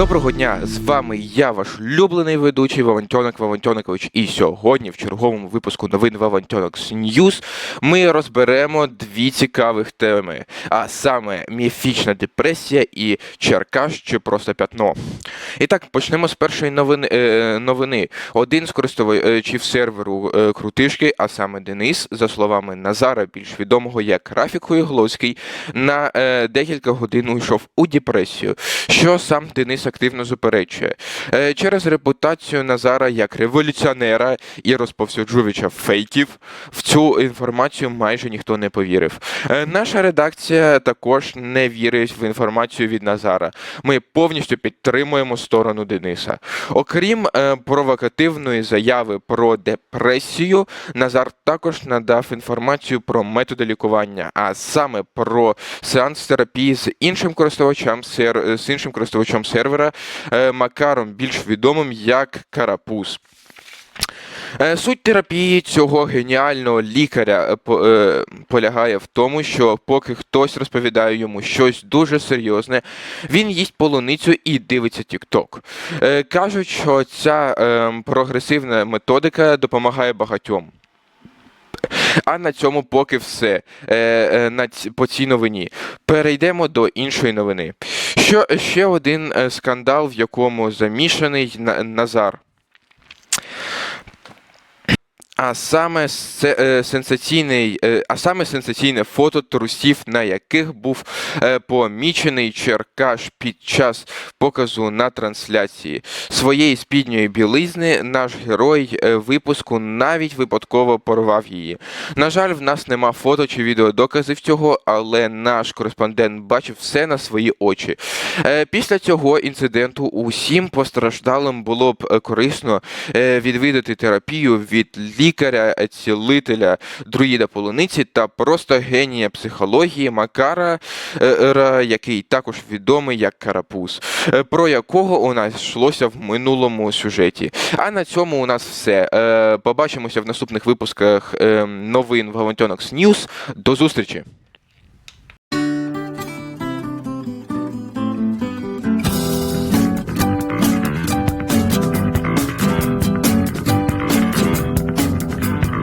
Доброго дня! З вами я, ваш улюблений ведучий Вавантьонок Вавантьоникович. І сьогодні, в черговому випуску новин Вавантьонокс Ньюз, ми розберемо дві цікавих теми: а саме міфічна депресія і Черкаш чи просто пятно. І так, почнемо з першої новини. е. Один з користувачів серверу е, Крутишки, а саме Денис, за словами Назара, більш відомого як Рафік Хуєгловський, на е, декілька годин уйшов у депресію, що сам Денис активно заперечує. Е, через репутацію Назара як революціонера і розповсюджувача фейків в цю інформацію майже ніхто не повірив. Е, наша редакція також не вірить в інформацію від Назара. Ми повністю підтримуємо сторону Дениса. Окрім е, провокативної заяви про депресію, Назар також надав інформацію про методи лікування, а саме про сеанс терапії з іншим користувачем з іншим користувачем сервера е, Макаром, більш відомим як Карапуз. Е, Суть терапії цього геніального лікаря е, по- полягає в тому, що поки хтось розповідає йому щось дуже серйозне, він їсть полуницю і дивиться. Е, Кажуть, що ця е, прогресивна методика допомагає багатьом. А на цьому поки все е, е, по цій новині. Перейдемо до іншої новини. Що ще один е, скандал, в якому замішаний Назар. А саме е, сенсаційний, е, а саме сенсаційне фото трусів, на яких був е, помічений Черкаш під час показу на трансляції своєї спідньої білизни. Наш герой випуску навіть випадково порвав її. На жаль, в нас нема фото чи відеодоказів цього, але наш кореспондент бачив все на свої очі. Після цього інциденту усім постраждалим було б корисно відвідати терапію від лікаря, цілителя, друїда полуниці та просто генія психології Макара, е, який також відомий як Карапуз, е, про якого у нас йшлося в минулому сюжеті. А на цьому у нас все. Е, Побачимося в наступних випусках новин новин Валентонокс Ньюс. До зустрічі!